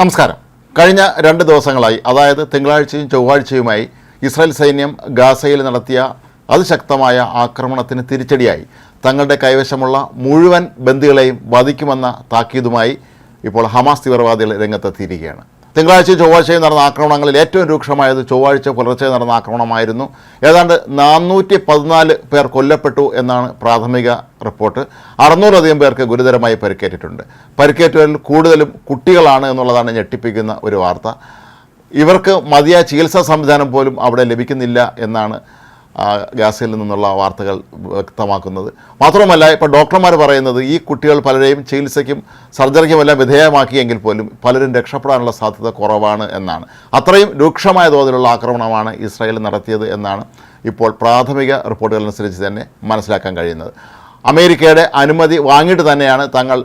നമസ്കാരം. കഴിഞ്ഞ രണ്ട് ദിവസങ്ങളായി അതായത് തിങ്കളാഴ്ചയും ചൊവ്വാഴ്ചയുമായി ഇസ്രായേൽ സൈന്യം ഗാസയിൽ നടത്തിയ അതിശക്തമായ ആക്രമണത്തിന് തിരിച്ചടിയായി. തങ്ങളുടെ കൈവശമുള്ള മുഴുവൻ ബന്ദികളെയും വധിക്കുമെന്ന താക്കീതുമായി ഇപ്പോൾ ഹമാസ് തീവ്രവാദികൾ രംഗത്തെത്തിയിരിക്കുകയാണ്. തിങ്കളാഴ്ചയും ചൊവ്വാഴ്ചയും നടന്ന ആക്രമണങ്ങളിൽ ഏറ്റവും രൂക്ഷമായത് ചൊവ്വാഴ്ച പുലർച്ചെ നടന്ന ആക്രമണമായിരുന്നു. ഏതാണ്ട് നാനൂറ്റി പതിനാല് പേർ കൊല്ലപ്പെട്ടു എന്നാണ് പ്രാഥമിക റിപ്പോർട്ട്. അറുന്നൂറധികം പേർക്ക് ഗുരുതരമായി പരിക്കേറ്റിട്ടുണ്ട്. പരിക്കേറ്റവരിൽ കൂടുതലും കുട്ടികളാണ് എന്നുള്ളതാണ് ഞെട്ടിപ്പിക്കുന്ന ഒരു വാർത്ത. ഇവർക്ക് മതിയായ ചികിത്സാ സംവിധാനം പോലും അവിടെ ലഭിക്കുന്നില്ല എന്നാണ് ഗാസയിൽ നിന്നുള്ള വാർത്തകൾ വ്യക്തമാക്കുന്നത്. മാത്രമല്ല ഇപ്പോൾ ഡോക്ടർമാർ പറയുന്നത് ഈ കുട്ടികൾ പലരെയും ചികിത്സയ്ക്കും സർജറിക്കും എല്ലാം വിധേയമാക്കിയെങ്കിൽ പോലും പലരും രക്ഷപ്പെടാനുള്ള സാധ്യത കുറവാണ് എന്നാണ്. അത്രയും രൂക്ഷമായ തോതിലുള്ള ആക്രമണമാണ് ഇസ്രായേൽ നടത്തിയത് എന്നാണ് ഇപ്പോൾ പ്രാഥമിക റിപ്പോർട്ടുകൾ അനുസരിച്ച് തന്നെ മനസ്സിലാക്കാൻ കഴിയുന്നത്. അമേരിക്കയുടെ അനുമതി വാങ്ങിയിട്ട് തന്നെയാണ് തങ്ങൾ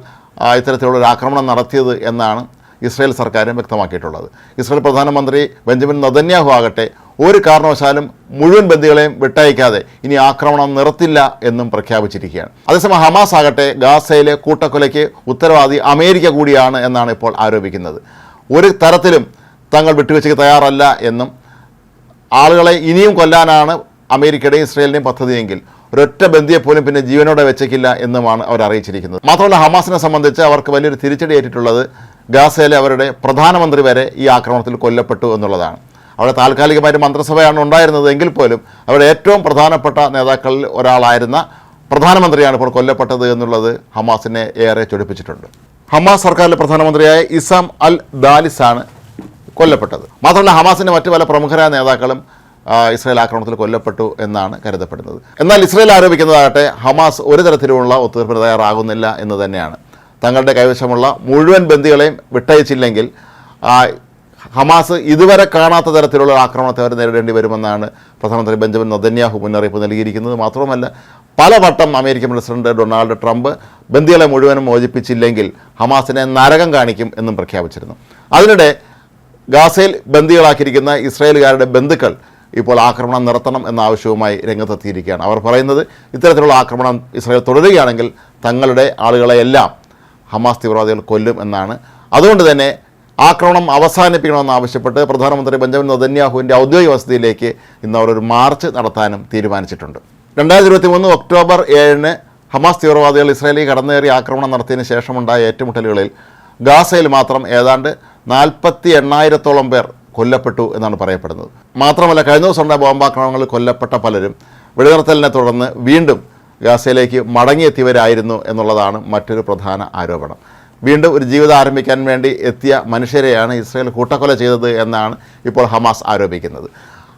ഇത്തരത്തിലുള്ളൊരു ആക്രമണം നടത്തിയത് എന്നാണ് ഇസ്രായേൽ സർക്കാരും വ്യക്തമാക്കിയിട്ടുള്ളത്. ഇസ്രായേൽ പ്രധാനമന്ത്രി ബെഞ്ചമിൻ നദന്യാഹു ആകട്ടെ ഒരു കാരണവശാലും മുഴുവൻ ബന്ദികളെയും വിട്ടയക്കാതെ ഇനി ആക്രമണം നിർത്തില്ല എന്നും പ്രഖ്യാപിച്ചിരിക്കുകയാണ്. അതേസമയം ഹമാസ് ആകട്ടെ ഗാസയിലെ കൂട്ടക്കൊലയ്ക്ക് ഉത്തരവാദി അമേരിക്ക കൂടിയാണ് എന്നാണ് ഇപ്പോൾ ആരോപിക്കുന്നത്. ഒരു തരത്തിലും തങ്ങൾ വിട്ടുവീഴ്ചയ്ക്ക് തയ്യാറല്ല എന്നും ആളുകളെ ഇനിയും കൊല്ലാനാണ് അമേരിക്കയുടെയും ഇസ്രയേലിന്റെയും പദ്ധതിയെങ്കിൽ ഒരൊറ്റ ബന്ധിയെ പോലും പിന്നെ ജീവനോടെ വെച്ചേക്കില്ല എന്നുമാണ് അവർ അറിയിച്ചിരിക്കുന്നത്. മാത്രമല്ല ഹമാസിനെ സംബന്ധിച്ച് അവർക്ക് വലിയൊരു തിരിച്ചടി ഏറ്റിട്ടുള്ളത് ഗാസയിലെ അവരുടെ പ്രധാനമന്ത്രി വരെ ഈ ആക്രമണത്തിൽ കൊല്ലപ്പെട്ടു എന്നുള്ളതാണ്. അവിടെ താൽക്കാലികമായിട്ട് മന്ത്രിസഭയാണ് ഉണ്ടായിരുന്നത് എങ്കിൽ പോലും അവരുടെ ഏറ്റവും പ്രധാനപ്പെട്ട നേതാക്കളിൽ ഒരാളായിരുന്ന പ്രധാനമന്ത്രിയാണ് ഇപ്പോൾ കൊല്ലപ്പെട്ടത് എന്നുള്ളത് ഹമാസിനെ ഏറെ ചൊടിപ്പിച്ചിട്ടുണ്ട്. ഹമാസ് സർക്കാരിലെ പ്രധാനമന്ത്രിയായ ഇസാം അൽ ദാലിസാണ് കൊല്ലപ്പെട്ടത്. മാത്രമല്ല ഹമാസിന്റെ മറ്റു പല പ്രമുഖരായ നേതാക്കളും ഇസ്രായേൽ ആക്രമണത്തിൽ കൊല്ലപ്പെട്ടു എന്നാണ് കരുതപ്പെടുന്നത്. എന്നാൽ ഇസ്രായേൽ ആരോപിക്കുന്നതാകട്ടെ ഹമാസ് ഒരു തരത്തിലുമുള്ള ഒത്തുതീർപ്പിന് തയ്യാറാകുന്നില്ല എന്ന് തന്നെയാണ്. തങ്ങളുടെ കൈവശമുള്ള മുഴുവൻ ബന്ദികളെയും വിട്ടയച്ചില്ലെങ്കിൽ ഹമാസ് ഇതുവരെ കാണാത്ത തരത്തിലുള്ള ആക്രമണത്തെ അവർ നേരിടേണ്ടി വരുമെന്നാണ് പ്രധാനമന്ത്രി ബെഞ്ചമിൻ നദന്യാഹു മുന്നറിയിപ്പ് നൽകിയിരിക്കുന്നത്. മാത്രമല്ല പലവട്ടം അമേരിക്കൻ പ്രസിഡന്റ് ഡൊണാൾഡ് ട്രംപ് ബന്ദികളെ മുഴുവനും മോചിപ്പിച്ചില്ലെങ്കിൽ ഹമാസിനെ നരകം കാണിക്കും എന്നും പ്രഖ്യാപിച്ചിരുന്നു. അതിനിടെ ഗാസയിൽ ബന്ദികളാക്കിയിരിക്കുന്ന ഇസ്രായേലുകാരുടെ ബന്ധുക്കൾ ഇപ്പോൾ ആക്രമണം നിർത്തണം എന്ന ആവശ്യവുമായി രംഗത്തെത്തിയിരിക്കുകയാണ്. അവർ പറയുന്നത് ഇത്തരത്തിലുള്ള ആക്രമണം ഇസ്രായേൽ തുടരുകയാണെങ്കിൽ തങ്ങളുടെ ആളുകളെയെല്ലാം ഹമാസ് തീവ്രവാദികൾ കൊല്ലും എന്നാണ്. അതുകൊണ്ട് തന്നെ ആക്രമണം അവസാനിപ്പിക്കണമെന്ന് ആവശ്യപ്പെട്ട് പ്രധാനമന്ത്രി ബെഞ്ചമിൻ നദന്യാഹുവിന്റെ ഔദ്യോഗിക വസതിയിലേക്ക് ഇന്ന് അവർ ഒരു മാർച്ച് നടത്താനും തീരുമാനിച്ചിട്ടുണ്ട്. രണ്ടായിരത്തി ഇരുപത്തി മൂന്ന് ഒക്ടോബർ ഏഴിന് ഹമാസ് തീവ്രവാദികൾ ഇസ്രായേലിൽ കടന്നേറി ആക്രമണം നടത്തിയതിന് ശേഷമുണ്ടായ ഏറ്റുമുട്ടലുകളിൽ ഗാസയിൽ മാത്രം ഏതാണ്ട് നാൽപ്പത്തി എണ്ണായിരത്തോളം പേർ കൊല്ലപ്പെട്ടു എന്നാണ് പറയപ്പെടുന്നത്. മാത്രമല്ല കഴിഞ്ഞ ദിവസം ഉണ്ടായ ബോംബാക്രമണങ്ങളിൽ കൊല്ലപ്പെട്ട പലരും വെടിനിർത്തലിനെ തുടർന്ന് വീണ്ടും ഗാസയിലേക്ക് മടങ്ങിയെത്തിയവരായിരുന്നു എന്നുള്ളതാണ് മറ്റൊരു പ്രധാന ആരോപണം. വീണ്ടും ഒരു ജീവിതം ആരംഭിക്കാൻ വേണ്ടി എത്തിയ മനുഷ്യരെയാണ് ഇസ്രായേൽ കൂട്ടക്കൊല ചെയ്തത് എന്നാണ് ഇപ്പോൾ ഹമാസ് ആരോപിക്കുന്നത്.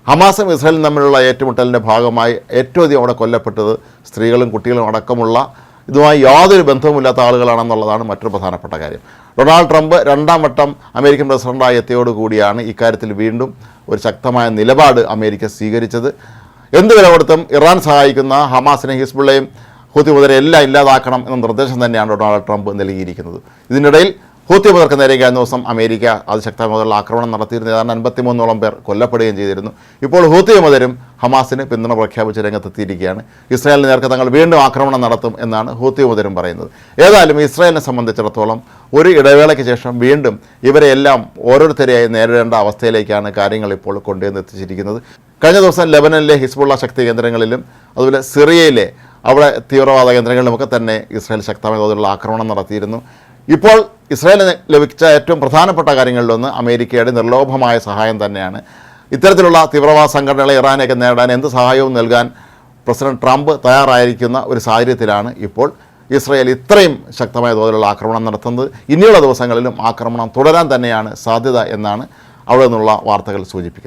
ഹമാസും ഇസ്രായേലും തമ്മിലുള്ള ഏറ്റുമുട്ടലിന്റെ ഭാഗമായി ഏറ്റവും അധികം അവിടെ കൊല്ലപ്പെട്ടത് സ്ത്രീകളും കുട്ടികളും അടക്കമുള്ള ഇതുമായി യാതൊരു ബന്ധവുമില്ലാത്ത ആളുകളാണെന്നുള്ളതാണ് മറ്റൊരു പ്രധാനപ്പെട്ട കാര്യം. ഡൊണാൾഡ് ട്രംപ് രണ്ടാം വട്ടം അമേരിക്കൻ പ്രസിഡന്റായി എത്തിയോടുകൂടിയാണ് ഇക്കാര്യത്തിൽ വീണ്ടും ഒരു ശക്തമായ നിലപാട് അമേരിക്ക സ്വീകരിച്ചത്. എന്ത് വില കൊടുത്തും ഇറാൻ സഹായിക്കുന്ന ഹമാസിനെ ഹിസ്ബുള്ളയും ഹൂത്തി മുതലെ എല്ലാം ഇല്ലാതാക്കണം എന്ന നിർദ്ദേശം തന്നെയാണ് ഡൊണാൾഡ് ട്രംപ് നൽകിയിരിക്കുന്നത്. ഇതിനിടയിൽ ഹൂത്തിബദർക്ക് നേരെ കഴിഞ്ഞ ദിവസം അമേരിക്ക അതിശക്തമായുള്ള ആക്രമണം നടത്തിയിരുന്ന. ഏതാണ്ട് അൻപത്തിമൂന്നോളം പേർ കൊല്ലപ്പെടുകയും ചെയ്തിരുന്നു. ഇപ്പോൾ ഹൂത്തിബദരും ഹമാസിന് പിന്തുണ പ്രഖ്യാപിച്ച് രംഗത്തെത്തിയിരിക്കുകയാണ്. ഇസ്രായേലിന് നേർക്ക് തങ്ങൾ വീണ്ടും ആക്രമണം നടത്തും എന്നാണ് ഹൂത്തിബദരും പറയുന്നത്. ഏതായാലും ഇസ്രായേലിനെ സംബന്ധിച്ചിടത്തോളം ഒരു ഇടവേളയ്ക്ക് ശേഷം വീണ്ടും ഇവരെയെല്ലാം ഓരോരുത്തരെയായി നേരിടേണ്ട അവസ്ഥയിലേക്കാണ് കാര്യങ്ങൾ ഇപ്പോൾ കൊണ്ടുവന്ന് എത്തിച്ചിരിക്കുന്നത്. കഴിഞ്ഞ ദിവസം ലെബനനിലെ ഹിസ്ബുള്ള ശക്തി കേന്ദ്രങ്ങളിലും അതുപോലെ സിറിയയിലെ അവിടെ തീവ്രവാദ കേന്ദ്രങ്ങളിലുമൊക്കെ തന്നെ ഇസ്രായേൽ ശക്തമായ തോതിലുള്ള ആക്രമണം നടത്തിയിരുന്നു. ഇപ്പോൾ ഇസ്രായേലിന് ലഭിച്ച ഏറ്റവും പ്രധാനപ്പെട്ട കാര്യങ്ങളിലൊന്ന് അമേരിക്കയുടെ നിർലോഭമായ സഹായം തന്നെയാണ്. ഇത്തരത്തിലുള്ള തീവ്രവാദ സംഘടനകളെ ഇറാനെയൊക്കെ നേടാൻ എന്ത് സഹായവും നൽകാൻ പ്രസിഡന്റ് ട്രംപ് തയ്യാറായിരിക്കുന്ന ഒരു സാഹചര്യത്തിലാണ് ഇപ്പോൾ ഇസ്രായേൽ ഇത്രയും ശക്തമായ തോതിലുള്ള ആക്രമണം നടത്തുന്നത്. ഇനിയുള്ള ദിവസങ്ങളിലും ആക്രമണം തുടരാൻ തന്നെയാണ് സാധ്യത എന്നാണ് അവിടെ നിന്നുള്ള വാർത്തകൾ സൂചിപ്പിക്കുന്നത്.